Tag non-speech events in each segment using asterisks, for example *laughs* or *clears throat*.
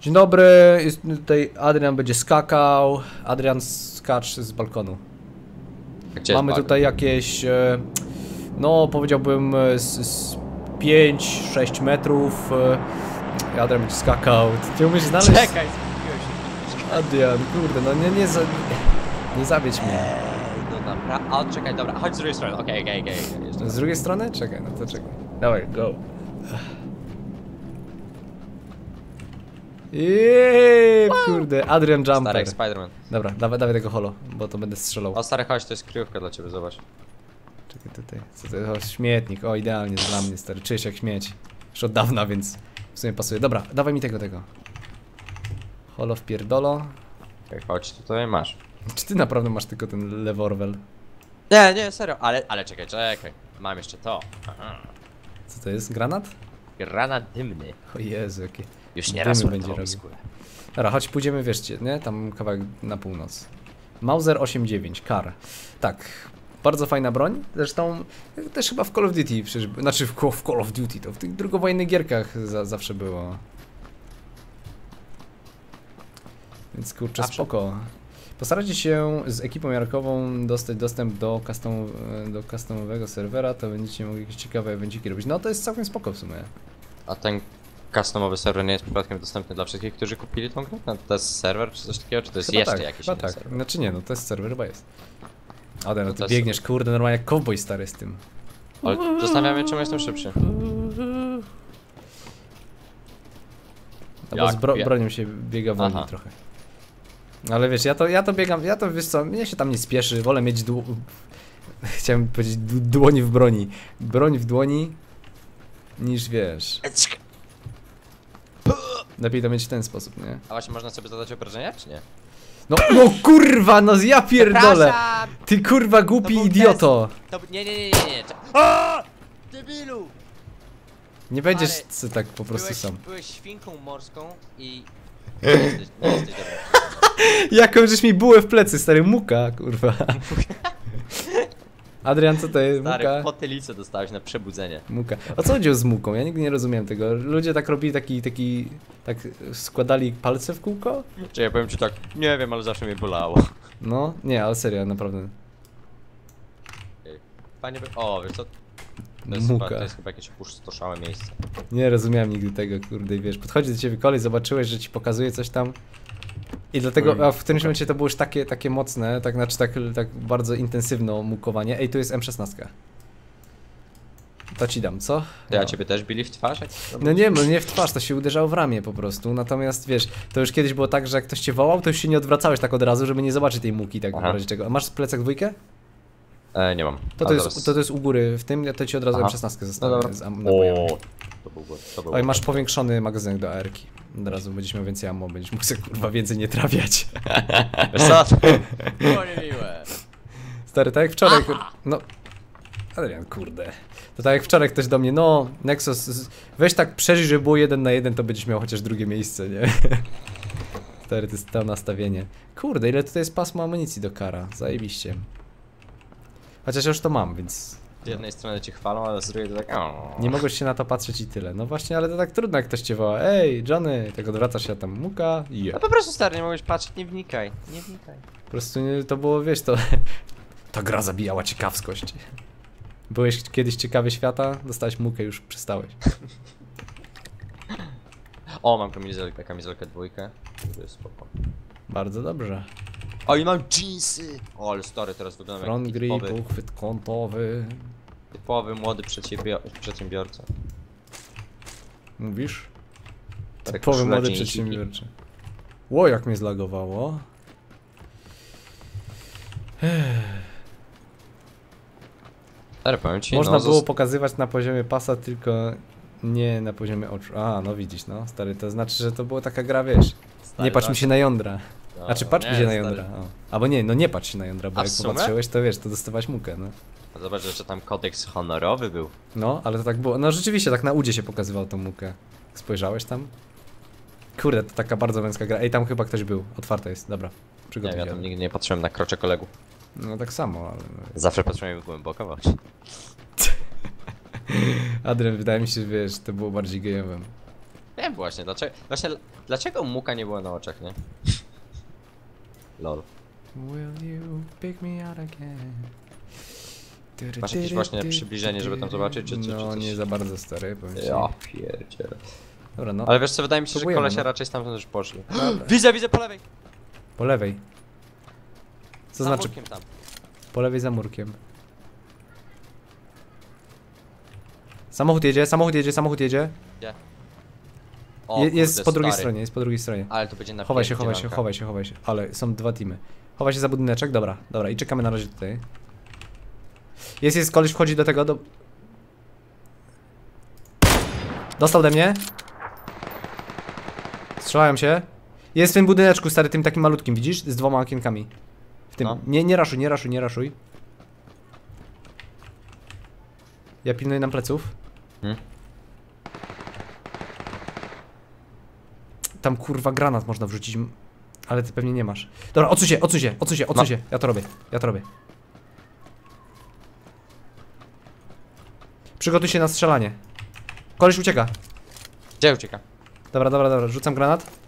Dzień dobry, jest tutaj Adrian będzie skakał. Adrian skacz z balkonu. Gdzie Mamy tutaj jakieś, e, no powiedziałbym e, z, z 5-6 metrów. e, Adrian będzie skakał. Ty umiesz znaleźć? Czekaj. Adrian, kurde, no nie, nie, za, nie zawiedź mnie. No dobra, a czekaj, dobra, chodź z drugiej strony, okej, okej, okej. Z drugiej strony? Czekaj, no to czekaj. Dawaj, go. Jeee, kurde, Adrian Stary Jumper. jak Spider-Man. Dobra, dawaj, dawaj tego holo, bo to będę strzelał. O stary, chodź, to jest kryjówka dla ciebie, zobacz. Czekaj tutaj. Co to jest? O, śmietnik. O, idealnie dla mnie, stary. Czuję się jak śmieć. Już od dawna, więc w sumie pasuje. Dobra, dawaj mi tego, tego. Holo w pierdolo. Okej, chodź, tutaj masz. Czy ty naprawdę masz tylko ten leworwel? Nie, nie, serio, ale, ale czekaj, czekaj. Mam jeszcze to. Aha. Co to jest? Granat? Granat dymny. O Jezu, jakie... Już nie Dymy raz będzie robił. Dobra, chodź pójdziemy, wieszcie, nie? Tam kawałek na północ. Mauser 8.9, kar. Tak, bardzo fajna broń. Zresztą też chyba w Call of Duty, przecież, znaczy w Call- w Call of Duty, to w tych drugowojennych gierkach za, zawsze było. Więc kurczę, Zawsze. spoko. Postarajcie się z ekipą jarkową dostać dostęp do, custom, do customowego serwera, to będziecie mogli jakieś ciekawe evenciki robić. No to jest całkiem spoko w sumie. A ten customowy serwer nie jest przypadkiem dostępny dla wszystkich, którzy kupili tą grę? No, To jest serwer czy coś takiego, czy to jest Chyba jeszcze tak, jakiś chyba inny tak. serwer? Znaczy nie, no to jest serwer chyba jest. Ade, no No ty biegniesz, kurde, normalnie jak cowboy stary z tym. Ale zastanawiam się, czemu jestem szybszy. No bo z bro bronią się biega wolniej Aha. trochę. Ale wiesz, ja to, ja to biegam, ja to wiesz co, mnie się tam nie spieszy, wolę mieć dło... *laughs* Chciałem powiedzieć d- dłoń w broni. Broń w dłoni niż wiesz. Lepiej to mieć w ten sposób, nie? A właśnie można sobie zadać obrażenia, czy nie? No, no kurwa, no ja pierdolę! Przepraszam! Ty kurwa głupi To idioto! To, nie, nie, nie, nie, nie. O! Debilu! Nie będziesz Ale co tak po prostu byłeś, sam. byłeś świnką morską i... Nie *laughs* jesteś, nie jesteś dobry. *laughs* Jaką żeś mi bułę w plecy, stary muka, kurwa. *laughs* Adrian, co to jest? Stary, Muka? potylicę dostałeś na przebudzenie. Muka. O co chodziło z muką? Ja nigdy nie rozumiem tego. Ludzie tak robili taki, taki, tak składali palce w kółko? Czy ja powiem ci tak, nie wiem, ale zawsze mnie bolało. No, nie, ale serio, naprawdę. Fajnie by... O, wiesz co? To jest, Muka. chyba, to jest chyba jakieś opustoszałe miejsce. Nie rozumiałem nigdy tego, kurde, wiesz, podchodzi do ciebie kolej, zobaczyłeś, że ci pokazuje coś tam i dlatego, a w którymś momencie to było już takie, takie mocne, tak znaczy tak, tak bardzo intensywne mukowanie. Ej, tu jest M16. To ci dam, co? To ja No. ciebie też bili w twarz? No nie, no nie w twarz, to się uderzało w ramię po prostu. Natomiast wiesz, to już kiedyś było tak, że jak ktoś cię wołał, to już się nie odwracałeś tak od razu, żeby nie zobaczyć tej muki tak w Aha. razie czego. A masz plecak dwójkę? E, nie mam. To to, jest, zaraz- to to jest u góry w tym, ja to ci od razu Aha. M16 No zostawię dobra. z am- nabojami. O, to był to był Oj, masz powiększony magazynek do AR-ki. Od razu będziesz miał więcej ammo, będziesz mógł sobie kurwa więcej nie trafiać. *laughs* Stary, tak jak wczoraj, kur... no... Adrian, kurde. To tak jak wczoraj ktoś do mnie, no, Nexus, weź tak przeżyj, żeby było jeden na jeden, to będziesz miał chociaż drugie miejsce, nie? *laughs* Stary, to jest to nastawienie. Kurde, ile tutaj jest pasmo amunicji do kara, zajebiście. Chociaż już to mam, więc Z jednej strony cię chwalą, ale z drugiej to tak... Nie mogłeś się na to patrzeć i tyle. No właśnie, ale to tak trudno, jak ktoś cię woła, ej, Johnny, tak odwracasz się a tam, muka, i je. No po prostu stary, nie mogłeś patrzeć, nie wnikaj. Nie wnikaj. Po prostu nie, to było, wiesz, to... *laughs* Ta gra zabijała ciekawskość. Byłeś kiedyś ciekawy świata, dostałeś mukę, już przestałeś. *laughs* O, mam kamizelkę, kamizelkę dwójkę. To jest spoko. Bardzo dobrze. O, i mam jeansy! O, ale stary, teraz wyglądam Front jak grip, typowy, uchwyt kątowy. typowy młody przedsiębior przedsiębiorca. Mówisz? Tak, Typowy koszula, młody jeansiki. przedsiębiorczy. Ło, jak mnie zlagowało. Stary, powiem ci, Można no, było pokazywać na poziomie pasa, tylko nie na poziomie oczu. A, no widzisz, no, stary, to znaczy, że to była taka gra, wiesz. Nie patrz mi no, się na jądra. No, Znaczy, patrz mi nie, się na jądra. O. Albo nie, no nie patrz się na jądra, bo A jak popatrzyłeś, to wiesz, to dostawałeś mukę, no. A Zobacz, że tam kodeks honorowy był. No, ale to tak było. No rzeczywiście, tak na udzie się pokazywał tą mukę. Spojrzałeś tam? Kurde, to taka bardzo węska gra. Ej, tam chyba ktoś był. Otwarta jest, dobra. Nie Przygotuj wiem, ja tam nigdy nie patrzyłem na krocze kolegów. No tak samo, ale... Zawsze patrzyłem głęboko w oczy. *laughs* Adrian, wydaje mi się, że wiesz, to było bardziej gejowe. Nie, właśnie, dlaczego, właśnie, dlaczego muka nie była na oczach, nie? Lol. Will you pick me out again? Masz jakieś właśnie przybliżenie, żeby tam zobaczyć, czy- czy- czy No, coś? nie za bardzo stary, powiem ci. Ja pierdzielę. Dobra, no, Ale wiesz co, wydaje mi się, że Próbujemy, kolesia no. raczej stamtąd już poszli. Dobra. *gasps* Widzę, widzę po lewej! po lewej. Co Za znaczy murkiem tam. po lewej za murkiem? Samochód jedzie, samochód jedzie, samochód jedzie. Gdzie? O, Je, jest kurde, po drugiej stary. stronie, jest po drugiej stronie. Ale to będzie na Chowaj się, chowaj się, chowaj się, chowaj się. Ale są dwa teamy. Chowaj się za budyneczek, dobra, dobra i czekamy na razie tutaj. Jest, jest, koleś wchodzi do tego, do... Dostał ode mnie. Strzelają się. Jest w tym budyneczku, stary, tym takim malutkim, widzisz? Z dwoma okienkami. W tym. No. Nie, nie raszuj, nie raszuj, nie raszuj. Ja pilnuję nam pleców. Hmm? Tam kurwa granat można wrzucić, ale ty pewnie nie masz. Dobra, odsuń się, odsuń się, odsuń się, odsuń Ma- się. Ja to robię, ja to robię. Przygotuj się na strzelanie. Koleś ucieka. Gdzie ucieka? Dobra, dobra, dobra, rzucam granat.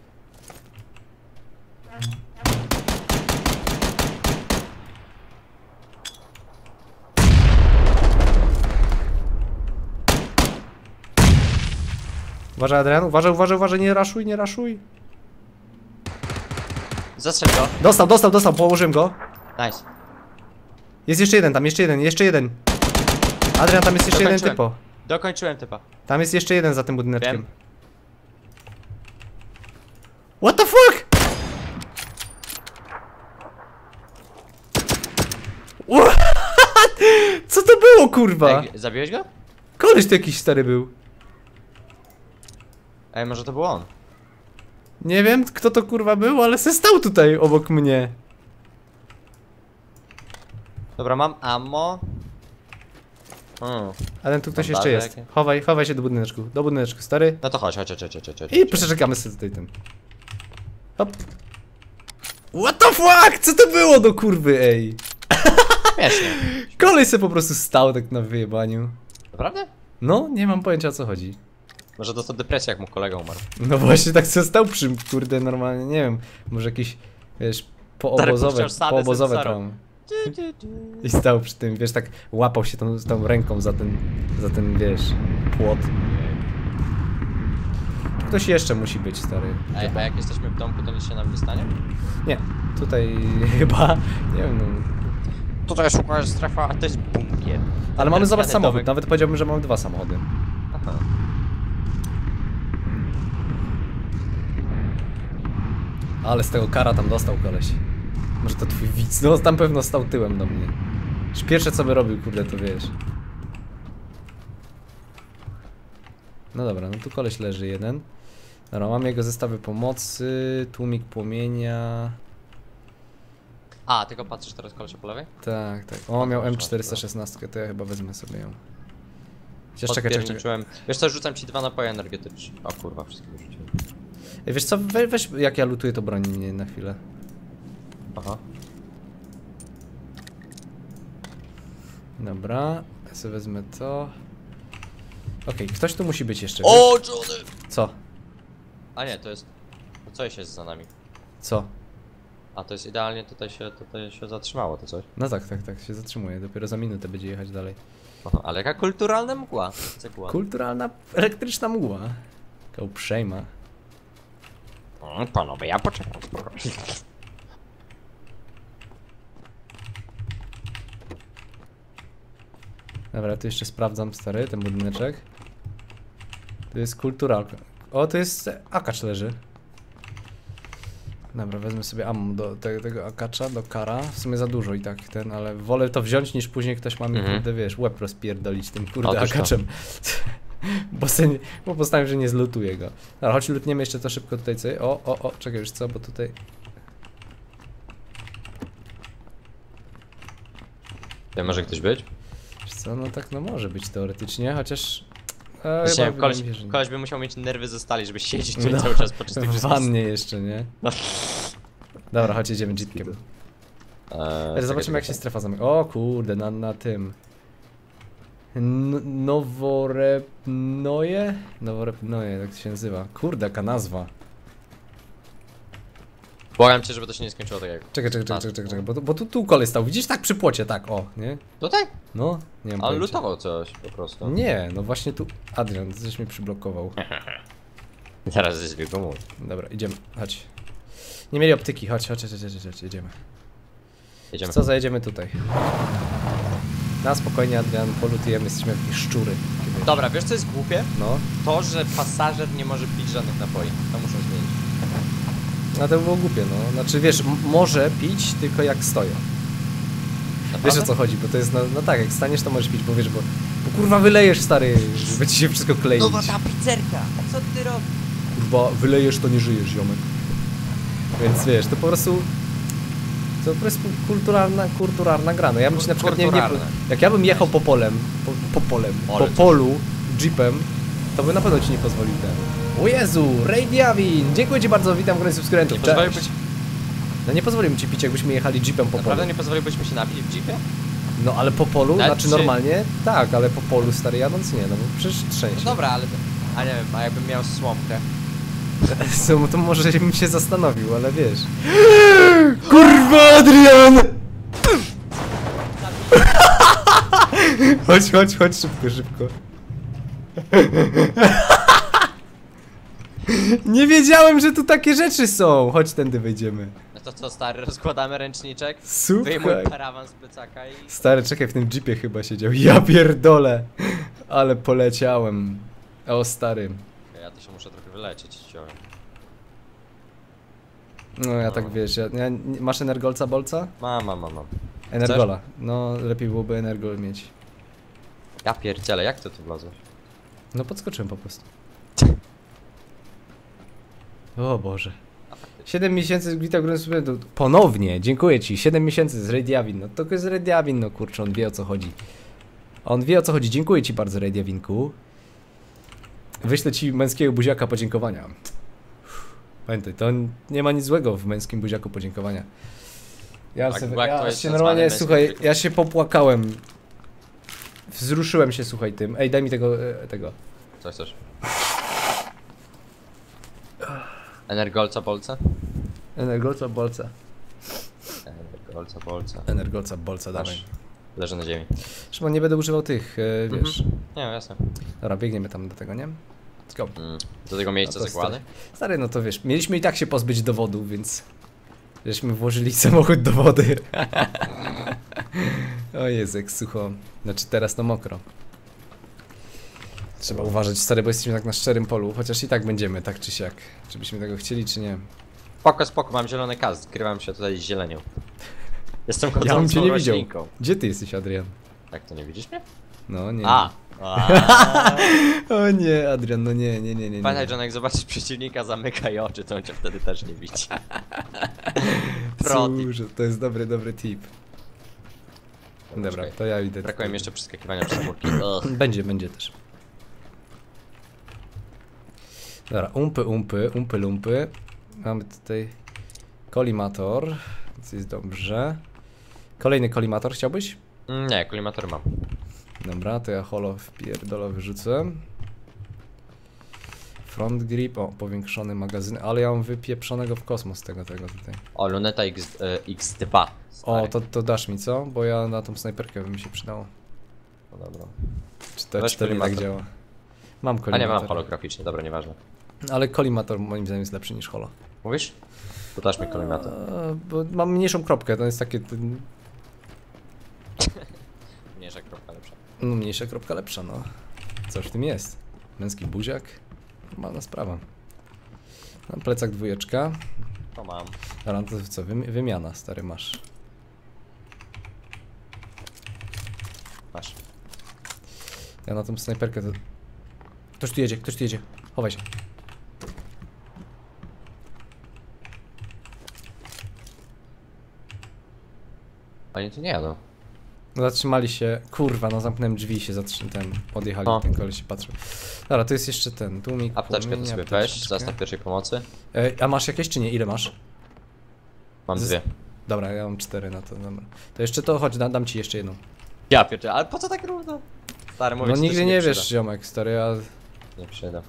Uważaj Adrian, uważaj, uważaj, uważaj, nie raszuj, nie raszuj. Zastrzel go. Dostał, dostał, dostał, położyłem go. Nice. Jest jeszcze jeden, tam jeszcze jeden, jeszcze jeden. Adrian, tam jest jeszcze jeden Dokończyłem. typo. Dokończyłem typa. Tam jest jeszcze jeden za tym budyneczkiem. Wiem. What the fuck? What? *laughs* Co to było, kurwa? Ej, zabiłeś go? Koleś to jakiś stary był. Ej, może to był on. Nie wiem, kto to kurwa był, ale se stał tutaj obok mnie. Dobra, mam ammo. Hmm. Ale tu ktoś jeszcze jest. jakie? Chowaj, chowaj się do budyneczku. Do budyneczku, stary. No to chodź, chodź, chodź, chodź, chodź, chodź. I przeczekamy sobie tutaj ten. Hop. What the fuck? Co to było do kurwy, ej? *laughs* Śmiesznie. Kolej se po prostu stał tak na wyjebaniu. Naprawdę? No, nie mam pojęcia o co chodzi. Może dostał depresję, jak mu kolega umarł. No właśnie tak se stał przy, kurde, normalnie, nie wiem, może jakieś, wiesz, poobozowe, poobozowe traumy. I stał przy tym, wiesz, tak łapał się tą, tą ręką za ten, za ten, wiesz, płot. Ktoś jeszcze musi być, stary. Ej, a jak jesteśmy w domku, to nic się nam nie stanie? Nie, tutaj *laughs* chyba, nie wiem, no. Tutaj szukasz strefa, a to jest bunkier. Ale mamy, zobacz, samochód, nawet powiedziałbym, że mamy dwa samochody. Aha. Ale z tego kara tam dostał koleś. Może to twój widz, no tam pewno stał tyłem do mnie. Już pierwsze co by robił, kurde, to wiesz. No dobra, no tu koleś leży jeden. Dobra, mam jego zestawy pomocy, tłumik płomienia. A, tylko patrzysz teraz kolesia po lewej? Tak, tak. O, miał proszę, M416, to ja chyba wezmę sobie ją. Chociaż czekaj, czekaj, czekaj. Wiesz co, rzucam ci dwa napoje energetyczne. O kurwa, wszystko wyrzuciłem. Ej, Wiesz co, we, weź jak ja lutuję to broń mnie na chwilę. Aha. Dobra, ja sobie wezmę to. Okej, ktoś tu musi być jeszcze. O, Johnny! Co? A nie, to jest... To coś jest za nami. Co? A to jest idealnie, tutaj się, tutaj się zatrzymało to coś. No tak, tak, tak, się zatrzymuje. Dopiero za minutę będzie jechać dalej. Aha, ale jaka kulturalna mgła. Cegła. Kulturalna, elektryczna mgła. Taka uprzejma. Mm, Panowie, ja poczekam spokojnie. Dobra, tu jeszcze sprawdzam stary, ten budyneczek. Tu jest kulturalka. O, to jest akacz leży. Dobra, wezmę sobie ammo do te, tego akacza, do kara. W sumie za dużo i tak ten, ale wolę to wziąć niż później ktoś ma mi, Mhm. kurde, wiesz, łeb rozpierdolić tym kurde Otóż to. *laughs* bo, se bo że nie zlutuję go. Dobra, choć lutniemy jeszcze to szybko tutaj co. O, o, o, czekaj już co, bo tutaj... Tutaj może ktoś być? Wiesz co, no tak no może być teoretycznie, chociaż... E, Właśnie, chyba koleś, nie. koleś by musiał mieć nerwy ze stali, żeby siedzieć tutaj No, cały czas po czystych W wannie jeszcze, nie? No. Dobra, chodź, jedziemy jeepkiem. Eee, zobaczymy jak się strefa zamyka. O kurde, na, na tym. Noworepnoje? Noworepnoje, to się nazywa? Kurde, jaka nazwa. Błagam cię, żeby to się nie skończyło tak jak... Czekaj, czekaj, czekaj, czekaj, czekaj, czekaj bo, tu- bo tu, tu kolej stał, widzisz? Tak przy płocie, tak, o, nie? Tutaj? No, nie On pojęcia. lutował coś po prostu. Nie, no właśnie tu, Adrian, coś mnie przyblokował. Teraz jest wielką mój. Dobra, idziemy, chodź. Nie mieli optyki, chodź, chodź, chodź, chodź, chodź, chodź jedziemy. Jedziemy. Co, zajedziemy tutaj. Na spokojnie, Adrian, polutujemy, jesteśmy jak jakieś szczury. Kiedy... Dobra, wiesz co jest głupie? No, To, że pasażer nie może pić żadnych napoi. To muszą zmienić. no to by było głupie, no. Znaczy, wiesz, może pić, tylko jak stoją. Wiesz Naprawdę? o co chodzi, bo to jest, no, no tak, jak staniesz, to możesz pić, bo wiesz, bo, bo kurwa wylejesz, stary, będzie się wszystko kleić. Nowa ta pizzerka! Co ty robisz? Kurwa, wylejesz, to nie żyjesz, ziomek. Więc wiesz, to po prostu... To po prostu kulturalna, kulturalna gra. No ja bym ci na przykład nie, nie... Jak ja bym jechał po polem, po, po polem, po polu, jeepem, to by na pewno ci nie pozwolił ten. O Jezu, Ray Diavin! Dziękuję ci bardzo, witam gronych subskrybentów. Nie Cześć. pozwoliłbyś, No nie pozwolił mi ci pić, jakbyśmy jechali jeepem po naprawdę polu. nie pozwoliłbyś się napić w jeepie? No ale po polu, Ale znaczy czy- normalnie, tak, ale po polu stary jadąc nie, no bo przecież No trzęsie. dobra, ale... A nie wiem, a jakbym miał słomkę? *laughs* To może bym się zastanowił, ale wiesz. *laughs* Kurwa, Adrian! chodź, chodź, chodź szybko, szybko. Nie wiedziałem, że tu takie rzeczy są. Chodź, tędy wejdziemy. No to co, stary, rozkładamy ręczniczek? Super. Wyjmuj parawan z plecaka i... Stary, czekaj, w tym jeepie chyba siedział. Ja pierdolę. Ale poleciałem. O, stary. Ja to się muszę trochę wyleczyć, ciągle. No ja tak wiesz, ja, ja, masz energolca bolca? Mam, mam, mam, mam. Energola. No, lepiej byłoby energol mieć. Ja pierdzielę, jak ty tu wlazłeś? No podskoczyłem po prostu. O Boże. A faktycznie. 7 miesięcy z Glita Grun Suplementu. Ponownie, dziękuję ci. 7 miesięcy z Radiavin. No to jest Radiavin, no kurczę, on wie o co chodzi. On wie o co chodzi. Dziękuję ci bardzo, Radiawinku. Wyślę ci męskiego buziaka podziękowania. Pamiętaj, to nie ma nic złego w męskim buziaku podziękowania. Ja, Tak, sobie, ja się normalnie, słuchaj, ja się popłakałem. Wzruszyłem się, słuchaj, tym. Ej, daj mi tego, e, tego. Co chcesz? Energolca, bolca? Energolca, bolca. Energolca, bolca. Energolca, bolca, dawaj. Leży na ziemi. Szymon, nie będę używał tych, e, wiesz. Mhm. Nie, jasne. Dobra, biegniemy tam do tego, nie? Let's go. Mm. Do tego miejsca No zakłady? stary. Stary, no to wiesz, mieliśmy i tak się pozbyć dowodu, więc... Żeśmy włożyli *laughs* samochód do wody. *laughs* o Jezu, jak sucho. Znaczy teraz to mokro. Trzeba uważać, stary, bo jesteśmy tak na szczerym polu, chociaż i tak będziemy, tak czy siak. Czy byśmy tego chcieli, czy nie. Spoko, spoko, mam zielony kask, zgrywam się tutaj z zielenią. Jestem Ja bym chodzącą cię nie widział. roślinką. Gdzie ty jesteś, Adrian? Jak to nie widzisz mnie? No, nie. A! *laughs* O nie, Adrian, no nie, nie, nie, nie. nie. Pamiętaj, John, jak zobaczysz przeciwnika, zamykaj oczy, to on cię wtedy też nie widzi. *laughs* Pro tip. Cóż, to jest dobry, dobry tip. Dobra, to ja idę. Brakuje mi jeszcze przeskakiwania przez murki. *clears throat* Ugh. Będzie, będzie też. Dobra, umpy, umpy, umpy, lumpy. Mamy tutaj kolimator, więc jest dobrze. Kolejny kolimator chciałbyś? Mm, Nie, kolimator mam. Dobra, to ja holo wpierdolę wyrzucę. Front grip, o, powiększony magazyn, ale ja mam wypieprzonego w kosmos tego, tego tutaj. O, luneta X, e, X2. O, stary. to, to dasz mi, co? Bo ja na tą snajperkę by mi się przydało. No dobra. Czy to, Weź czy to nie tak kolimator. działa? Mam A nie, kolimator. mam holograficznie, dobra, nieważne. Ale kolimator moim zdaniem jest lepszy niż holo. Mówisz? To dasz mi kolimator. Eee, bo mam mniejszą kropkę, to jest takie. *laughs* ten- Mniejsza kropka lepsza. No, mniejsza kropka lepsza, no. Coś w tym jest. Męski buziak. Normalna sprawa. No, plecak dwójeczka. To mam. Dobra, to co? Wymi- wymiana, stary masz. Masz. Ja na tą snajperkę to. Ktoś tu jedzie, ktoś tu jedzie. Chowaj się. Oni tu nie jadą. Zatrzymali się. Kurwa, no zamknąłem drzwi i się zatrzymali. Ten, odjechali, O. ten koleś się patrzył. Dobra, to jest jeszcze ten. Tłumik. Apteczkę to sobie weź, zastaw pierwszej pomocy. Ej, a masz jakieś czy nie? Ile masz? Mam Zes- dwie. Dobra, ja mam cztery na to, dobra. To jeszcze to, chodź, da, dam ci jeszcze jedną. Ja pierdzie, ale po co tak równo? Stary, mówię No nigdy nie przyda. wiesz, ziomek, stary, ja... Nie przyda.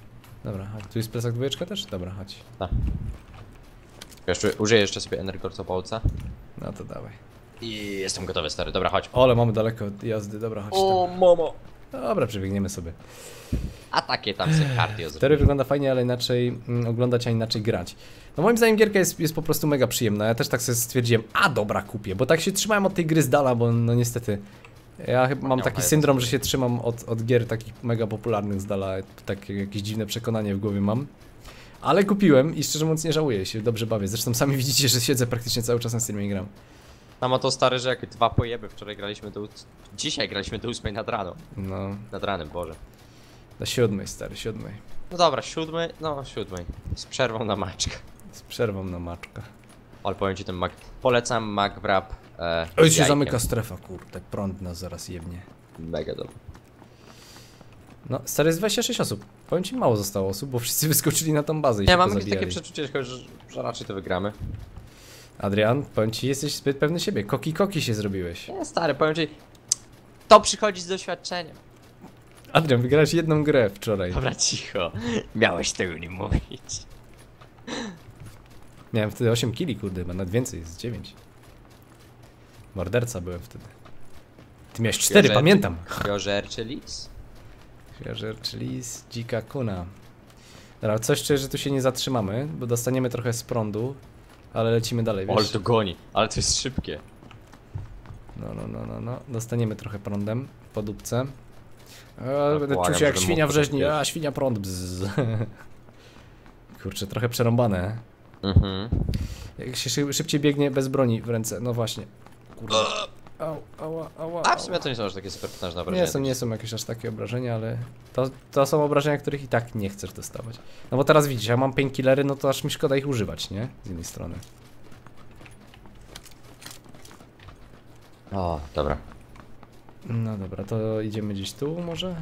Dobra, a tu jest plecak dwójeczka też? Dobra, chodź. Tak. Jeszcze, użyję jeszcze sobie Energorcopolca. No to dawaj. I jestem gotowy, stary. Dobra, chodź. O, ale mamy daleko od jazdy, dobra, chodź tam. momo. Dobra, przebiegniemy sobie. A takie tam sobie cardio Tery zrobię. wygląda fajnie, ale inaczej mm, oglądać, a inaczej grać. No moim zdaniem gierka jest, jest po prostu mega przyjemna. Ja też tak sobie stwierdziłem, a dobra, kupię, bo tak się trzymałem od tej gry z dala, bo no niestety. Ja chyba mam taki syndrom, że się trzymam od, od gier takich mega popularnych z dala. Takie jakieś dziwne przekonanie w głowie mam. Ale kupiłem i szczerze mówiąc nie żałuję się, dobrze bawię. Zresztą sami widzicie, że siedzę praktycznie cały czas na streamie i gram. Tam to stary, że jak dwa pojeby wczoraj graliśmy do... Dzisiaj graliśmy do ósmej nad rano. No, Nad ranem, Boże. do siódmej, stary, siódmej. No dobra, siódmy, no siódmej. Z przerwą na maczkę. Z przerwą na maczka. Ale powiem ci ten Mac... Polecam MacWrap. E, Oj, się zamyka strefa, kurde, prąd nas zaraz jebnie. Mega dobry. No, stary jest 26 osób. Powiem ci, mało zostało osób, bo wszyscy *laughs* wyskoczyli na tą bazę i Nie, się mam jakieś takie przeczucie, że, że raczej to wygramy. Adrian, powiem ci, jesteś zbyt pewny siebie. Koki koki się zrobiłeś. Nie, stary, powiem ci... To przychodzi z doświadczeniem. Adrian, wygrałeś jedną grę wczoraj. Dobra, cicho. Miałeś tego nie mówić. Miałem wtedy 8 kili, kurde, chyba nawet więcej, jest 9. Morderca byłem wtedy. Ty miałeś 4, Joże- pamiętam. Jożerczy lis? Świeżer, czyli z dzika kuna. Dobra, coś czuję, że tu się nie zatrzymamy, bo dostaniemy trochę z prądu, ale lecimy dalej, O, ale wiesz? to goni, ale to jest szybkie. No, no, no, no, no. Dostaniemy trochę prądem po dupce. E, będę błagam, czuł się jak świnia w mógł rzeźni. to A, świnia prąd. Bzz. *laughs* Kurczę, trochę przerąbane. Mhm. Jak się szy- szybciej biegnie bez broni w ręce. No właśnie. Kurde. Au, ała, ała, A w sumie to nie są aż takie super potężne obrażenia. Nie są, nie są jakieś aż takie obrażenia, ale to, to są obrażenia, których i tak nie chcesz dostawać. No bo teraz widzisz, ja mam painkillery, no to aż mi szkoda ich używać, nie? Z jednej strony. O, dobra. No dobra, to idziemy gdzieś tu może?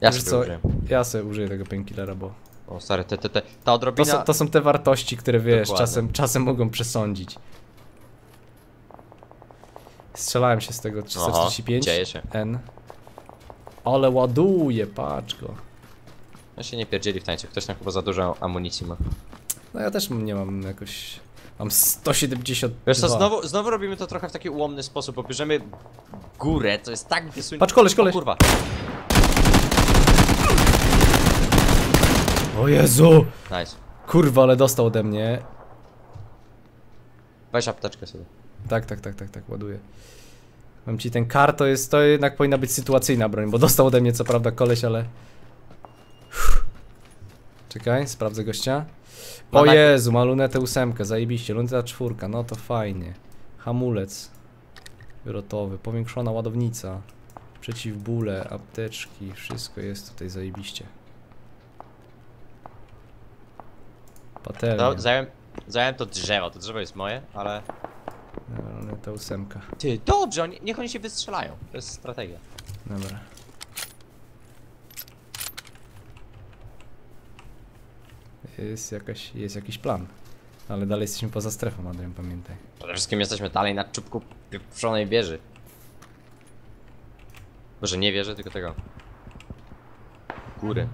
Ja Wiesz sobie co, użyję. Ja sobie użyję tego painkillera, bo O, stary, te, te, te, ta to odrobina... są, to są te wartości, które wiesz, Dokładnie. czasem, czasem mogą przesądzić. Strzelałem się z tego Aha, 345 dzieje się. N. Ale ładuje, go. Ja się nie pierdzieli w tańcu, ktoś tam chyba za dużo amunicji ma. No ja też nie mam jakoś... Mam 170. Wiesz co, znowu, znowu robimy to trochę w taki ułomny sposób, bo bierzemy górę, to jest tak wysunięte... Patrz, koleś, koleś. O kurwa, O Jezu! nice. Kurwa, ale dostał ode mnie. Weź apteczkę sobie. Tak, tak, tak, tak, tak, ładuję. Mam ci ten kar, to jest, to jednak powinna być sytuacyjna broń, bo dostał ode mnie co prawda koleś, ale... Uff. Czekaj, sprawdzę gościa. O Ma Jezu, ma lunetę ósemkę, zajebiście, luneta czwórka, no to fajnie. Hamulec wyrotowy, powiększona ładownica, przeciwbóle, apteczki, wszystko jest tutaj zajebiście. Patelnia, No, zająłem, zająłem to drzewo, to drzewo jest moje, ale... Dobra, luneta ósemka, Ty, dobrze, oni, niech oni się wystrzelają, to jest strategia. dobra. Jest, jakaś, jest jakiś plan. Ale dalej jesteśmy poza strefą, Adrian, pamiętaj. Przede wszystkim jesteśmy dalej na czubku pieprzonej wieży. Może nie wieży, tylko tego. Góry.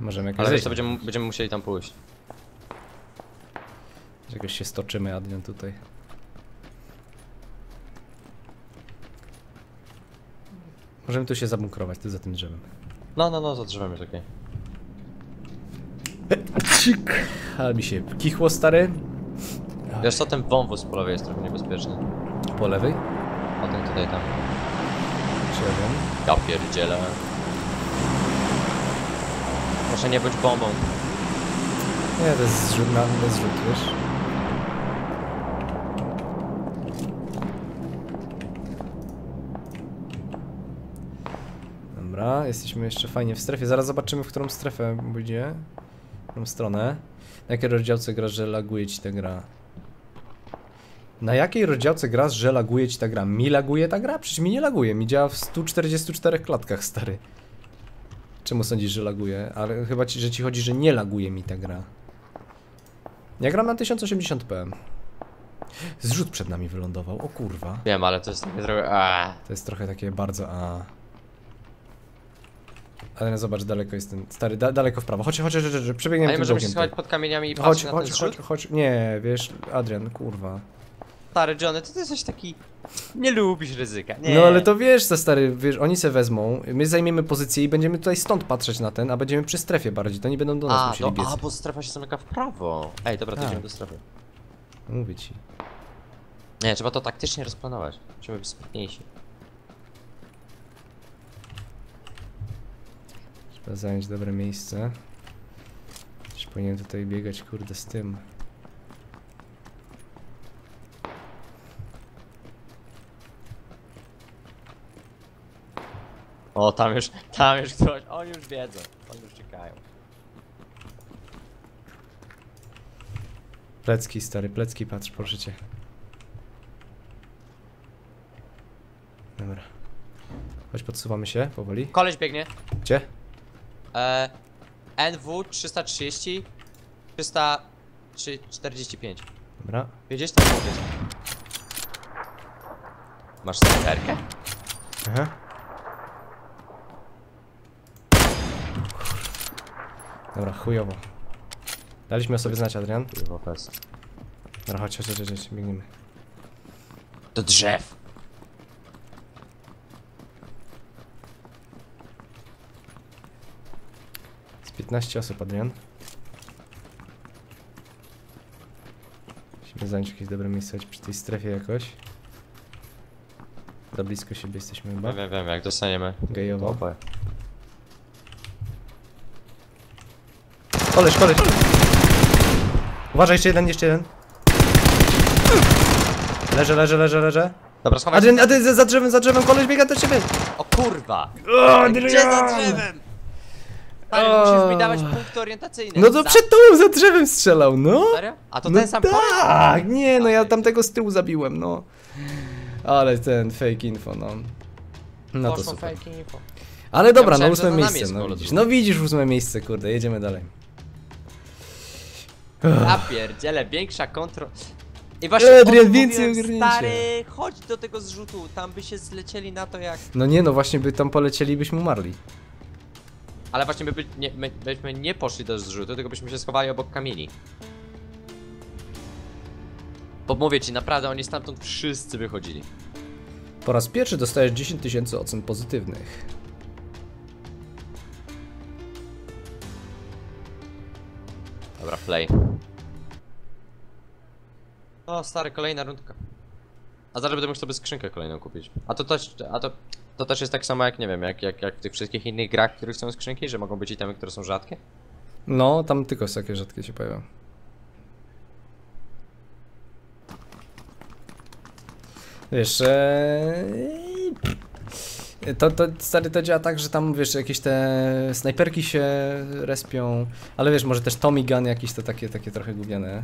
Możemy Ale wiesz, to będziemy, będziemy musieli tam pójść. Jakoś się stoczymy, Adrian, tutaj. Możemy tu się zabunkrować, tu za tym drzewem. No, no, no, za drzewem jest okej. Cik! Ale mi się kichło, stary. Wiesz co, ten wąwóz po lewej jest trochę niebezpieczny. Po lewej? O ten tutaj tam. Drzewem. Ja pierdzielę. Proszę nie być bombą. Nie, to jest zrzut na to jest zrzut, wiesz? Dobra, jesteśmy jeszcze fajnie w strefie. Zaraz zobaczymy, w którą strefę pójdzie. W którą stronę. Na jakiej rozdziałce grasz, że laguje ci ta gra? Na jakiej rozdziałce grasz, że laguje ci ta gra? Mi laguje ta gra? Przecież mi nie laguje. Mi działa w 144 klatkach, stary. Czemu sądzisz, że laguje? Ale chyba ci, że ci chodzi, że nie laguje mi ta gra. Ja gram na 1080p. Zrzut przed nami wylądował, o kurwa. Wiem, ale to jest takie trochę... To jest trochę takie bardzo a. Ale no zobacz, daleko jest ten stary, da, daleko w prawo. Chodź, chodź, chodź, chodź, przebiegniemy nie tym możemy się schować pod kamieniami i Chodź, patrzeć na chodź, ten chodź, chodź. Nie, wiesz, Adrian, kurwa. Stary Johnny, to ty jesteś taki... Nie lubisz ryzyka, nie. No ale to wiesz co stary, wiesz, oni se wezmą, my zajmiemy pozycję i będziemy tutaj stąd patrzeć na ten, a będziemy przy strefie bardziej, to nie będą do nas A, musieli to, biec. a, bo strefa się zamyka w prawo. Ej, dobra, to Tak. idziemy do strefy. Mówię ci. Nie, trzeba to taktycznie rozplanować. Musimy być sprytniejsi. Trzeba zająć dobre miejsce. Już powinien tutaj biegać, kurde, z tym. O, tam już, tam już ktoś, oni już wiedzą. Oni już czekają. Plecki, stary, plecki, patrz, proszę cię. Dobra. Chodź, podsuwamy się powoli. Koleś biegnie. Gdzie? E, NW 330 345. Dobra. Wiedzieć tam powiedz. Masz snajperkę? Aha. Dobra, chujowo. Daliśmy o sobie znać, Adrian. Kurwa, fest. Dobra, chodź, chodź, chodź, chodź, biegniemy. Do drzew. 15 osób, Adrian. Musimy zająć jakieś dobre miejsce przy tej strefie jakoś. Za blisko siebie jesteśmy chyba. Wiem, wiem, wiem, jak dostaniemy. Gejowo. Opę. Koleś, koleś! Uważaj, jeszcze jeden, jeszcze jeden. Leżę, leżę, leżę, leżę. Dobra, schowaj Adrian, Adrian, za- za drzewem, za drzewem, koleś biega do ciebie! O kurwa! O, Gdzie za drzewem? Ale O. musisz mi dawać punkty orientacyjne. No to Za- przed tobą za drzewem strzelał, no! Serio? A to no ten sam tak, nie, no ja tamtego z tyłu zabiłem, no. Ale ten fake info, no. No to super. fake info. Ale dobra, no ósme miejsce, no widzisz. No widzisz ósme miejsce, kurde, jedziemy dalej. Ja pierdzielę, większa kontrola. I właśnie Adrian, więcej ogarnięcia. Stary, chodź do tego zrzutu, tam by się zlecieli na to jak... No nie, no właśnie by tam polecieli, byśmy umarli. Ale właśnie my, by, nie, my byśmy nie poszli do zrzutu, tylko byśmy się schowali obok kamieni. Bo mówię ci, naprawdę oni stamtąd wszyscy wychodzili. Po raz pierwszy dostajesz 10 tysięcy ocen pozytywnych. Dobra, play. O, stary, kolejna rundka. A zaraz będę mógł sobie skrzynkę kolejną kupić. A to też, a to, to też jest tak samo jak, nie wiem, jak, jak, jak w tych wszystkich innych grach, w których są skrzynki, że mogą być itemy, które są rzadkie? No, tam tylko takie rzadkie się pojawią. Wiesz, e... to, to stary to działa tak, że tam wiesz, jakieś te snajperki się respią, ale wiesz, może też Tommy Gun jakieś to takie, takie trochę gówniane.